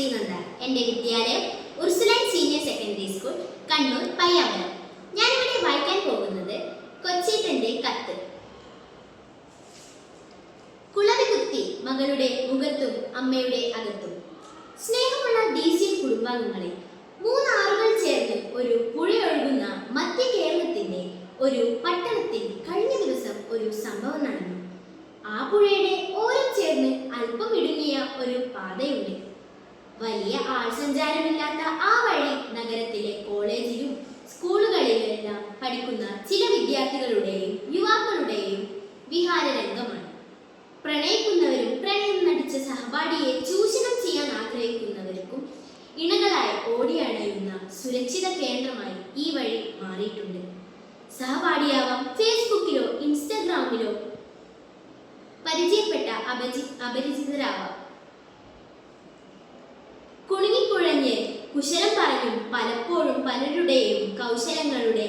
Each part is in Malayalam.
ശ്രീനന്ദ എന്റെ വിദ്യാലയം Ursuline senior secondary school Kannur Payyavaram ഞാനിവിടെ വായിക്കാൻ പോകുന്നത് കൊച്ചീട്ടന്റെ കത്ത്. കുളവി കുത്തി മകളുടെ മുഖത്തും അമ്മയുടെ അകത്തും. സ്നേഹമുള്ള ഡി സി കുടുംബാംഗങ്ങളെ മൂന്നാറുകൾ ചേർന്ന് ഒരു പുഴയൊഴുകുന്ന മധ്യ കേരളത്തിന്റെ ഒരു പട്ടണത്തിൽ കഴിഞ്ഞ ദിവസം ഒരു സംഭവം നടന്നു. ആ പുഴയുടെ ഓരം ചേർന്ന് അല്പം ഇടുങ്ങിയ ഒരു പാതയുണ്ട്. വലിയ ആൾസഞ്ചാരമില്ലാത്ത ആ വഴി നഗരത്തിലെ കോളേജിലും സ്കൂളുകളിലെല്ലാം പഠിക്കുന്ന ചില വിദ്യാർത്ഥികളുടെയും യുവാക്കളുടെയും വിഹാരരംഗമാണ്. പ്രണയിക്കുന്നവരും പ്രണയം നടിച്ച സഹപാഠിയെ ചൂഷണം ചെയ്യാൻ ആഗ്രഹിക്കുന്നവർക്കും ഇണകളായി ഓടിയണയുന്ന സുരക്ഷിത കേന്ദ്രമായി ഈ വഴി മാറിയിട്ടുണ്ട്. സഹപാഠിയാവാം ഫേസ്ബുക്കിലോ ഇൻസ്റ്റഗ്രാമിലോ പരിചയപ്പെട്ട അപരി അപരിചിതരാവാം. കുശലം പറഞ്ഞും പലപ്പോഴും പലരുടെയും കൗശലങ്ങളുടെ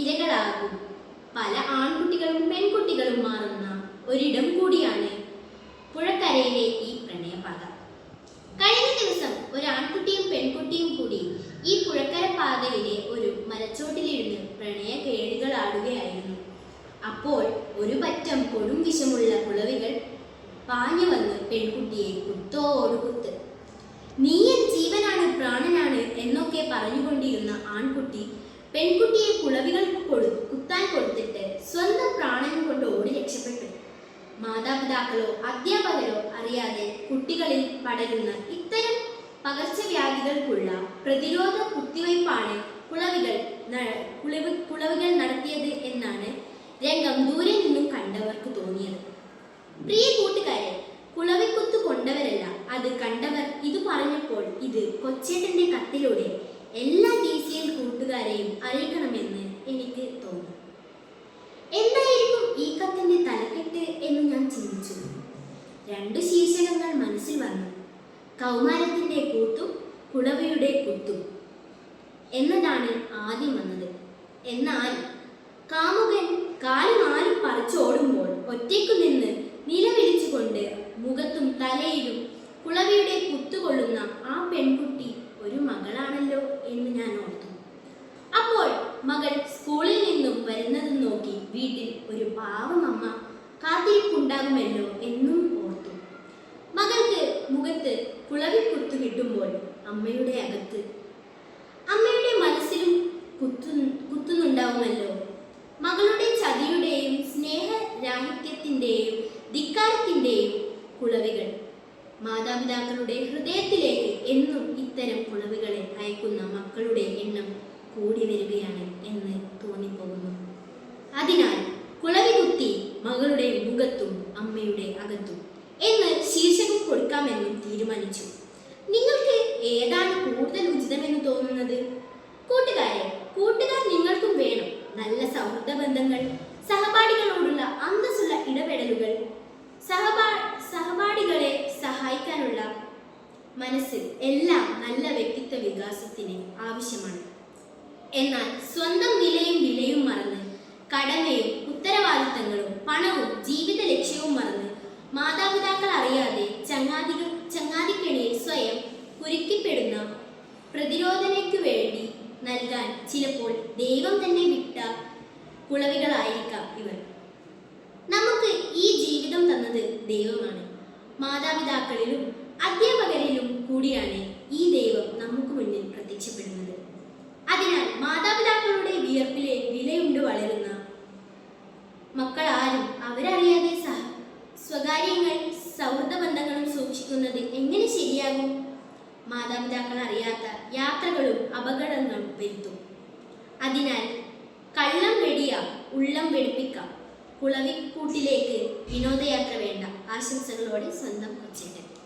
ഇരകളാകും. പല ആൺകുട്ടികളും പെൺകുട്ടികളും മാറുന്ന ഒരിടം കൂടിയാണ് പുഴക്കരയിലെ ഈ പ്രണയപാത. കഴിഞ്ഞ ദിവസം ഒരു ആൺകുട്ടിയും പെൺകുട്ടിയും കൂടി ഈ പുഴക്കര പാതയിലെ ഒരു മരച്ചോട്ടിലിരുന്ന് പ്രണയ കേളികളാടുകയായിരുന്നു അപ്പോൾ ഒരു പറ്റം കൊടും വിഷമുള്ള കുളവികൾ പാഞ്ഞു വന്ന് പെൺകുട്ടിയെ കുത്തോട് കുത്ത്. നീ ജീവനാണ് പ്രാണനാണ് എന്നൊക്കെ പറഞ്ഞുകൊണ്ടിരുന്ന ആൺകുട്ടി പെൺകുട്ടിയെ കുളവികൾ കുത്താൻ കൊടുത്തിട്ട് സ്വന്തം പ്രാണനം കൊണ്ട് ഓടി രക്ഷപ്പെട്ടു. മാതാപിതാക്കളോ അധ്യാപകരോ അറിയാതെ കുട്ടികളിൽ പടരുന്ന ഇത്തരം പകർച്ചവ്യാധികൾക്കുള്ള പ്രതിരോധ കുത്തിവയ്പ്പാണ് കുളവികൾ കുളവികൾ നടത്തിയത് എന്നാണ് രംഗം ദൂരെ നിന്നും കണ്ടവർക്ക് തോന്നിയത്. പ്രിയ കൂട്ടുകാരെ കുളവിക്കുത്ത് കൊണ്ടവരല്ല. അത് കണ്ടവർ ഇത് പറഞ്ഞപ്പോൾ ഇത് കൊച്ചേട്ടന്റെ കത്തിലൂടെ എല്ലാ ഡി സി എൽ കൂട്ടുകാരെയും അറിയിക്കണമെന്ന് എനിക്ക് തോന്നി. എന്തായിരിക്കും ഈ കത്തിന്റെ തലക്കെട്ട് എന്ന് ഞാൻ ചിന്തിച്ചു. രണ്ടു ശീർഷകങ്ങൾ മനസ്സിൽ വന്നു. കൗമാരത്തിന്റെ കൂത്തും കുടവയുടെ കുത്തും. എന്നതാണ് ആദ്യം വന്നത്. എന്നാൽ കാമുകൻ കാലുമാലും പറിച്ചോടുമ്പോൾ ഒറ്റയ്ക്കു നിന്ന് നിലവിളിച്ചുകൊണ്ട് മുഖത്തും തലയിലും കുളവിയുടെ കുത്തുകൊള്ളുന്ന ആ പെൺകുട്ടി ഒരു മകളാണല്ലോ എന്ന് ഞാൻ ഓർത്തു അപ്പോൾ മകൾ സ്കൂളിൽ നിന്നും വരുന്നത് നോക്കി വീട്ടിൽ ഒരു പാവം അമ്മ കാത്തിരിപ്പുണ്ടാകുമല്ലോ എന്നും ഓർത്തു. മകൾക്ക് മുഖത്ത് കുളവി കുത്തു കിട്ടുമ്പോൾ അമ്മയുടെ അകത്ത്. അമ്മയുടെ മനസ്സിലും കുത്തു കുത്തുന്നുണ്ടാവുമല്ലോ. മകളുടെ ചതിയുടെയും സ്നേഹരാഹിത്യത്തിന്റെയും ധിക്കാരത്തിന്റെയും കുളവികൾ. മാതാപിതാക്കളുടെ ഹൃദയത്തിലേക്ക് എന്നും ഇത്തരം കുളവികളെ അയക്കുന്ന മക്കളുടെ എണ്ണം കൂടി വരികയാണ് എന്ന് തോന്നിപ്പോകുന്നു. അതിനാൽ മകളുടെ മുഖത്തും അമ്മയുടെ അകത്തും എന്ന് ശീർഷകം കൊടുക്കാമെന്നും തീരുമാനിച്ചു. നിങ്ങൾക്ക് ഏതാണ് കൂടുതൽ ഉചിതമെന്ന് തോന്നുന്നത്? കൂട്ടുകാരെ കൂട്ടുകാർ നിങ്ങൾക്കും വേണം. നല്ല സൗഹൃദ ബന്ധങ്ങൾ സഹപാഠികളോടുള്ള അന്തസ്സുള്ള ഇടപെടലുകൾ സഹപാ സഹപാഠികളെ സഹായിക്കാനുള്ള മനസ്സിൽ എല്ലാം നല്ല വ്യക്തിത്വ വികാസത്തിന് ആവശ്യമാണ്. എന്നാൽ സ്വന്തം നിലയും വിലയും മറന്ന് കടമയും പണവും ജീവിത ലക്ഷ്യവും മറന്ന് മാതാപിതാക്കൾ അറിയാതെ ചങ്ങാതികൾ ചങ്ങാതിക്കണിയിൽ സ്വയം കുരുക്കിപ്പെടുന്ന പ്രതിരോധനയ്ക്കു വേണ്ടി നൽകാൻ ചിലപ്പോൾ ദൈവം തന്നെ വിട്ട കുളവികളായിരിക്കാം ഇവർ. നമുക്ക് ഈ ജീവിതം തന്നത് ദൈവമാണ്. മാതാപിതാക്കളിലും അധ്യാപകരിലും കൂടിയാണ് ഈ ദൈവം നമുക്ക് മുന്നിൽ പ്രത്യക്ഷപ്പെടുന്നത്. സൂക്ഷിക്കുന്നത് എങ്ങനെ ശരിയാകും? മാതാപിതാക്കൾ അറിയാത്ത യാത്രകളും അപകടങ്ങളും വരുത്തും. അതിനാൽ കള്ളം വെടിയാം ഉള്ളം വെടിപ്പിക്കാം കുളവിക്കൂട്ടിലേക്ക് വിനോദയാത്ര വേണ്ട. ആശംസകളോടെ സ്വന്തം കൊച്ചേട്ടൻ.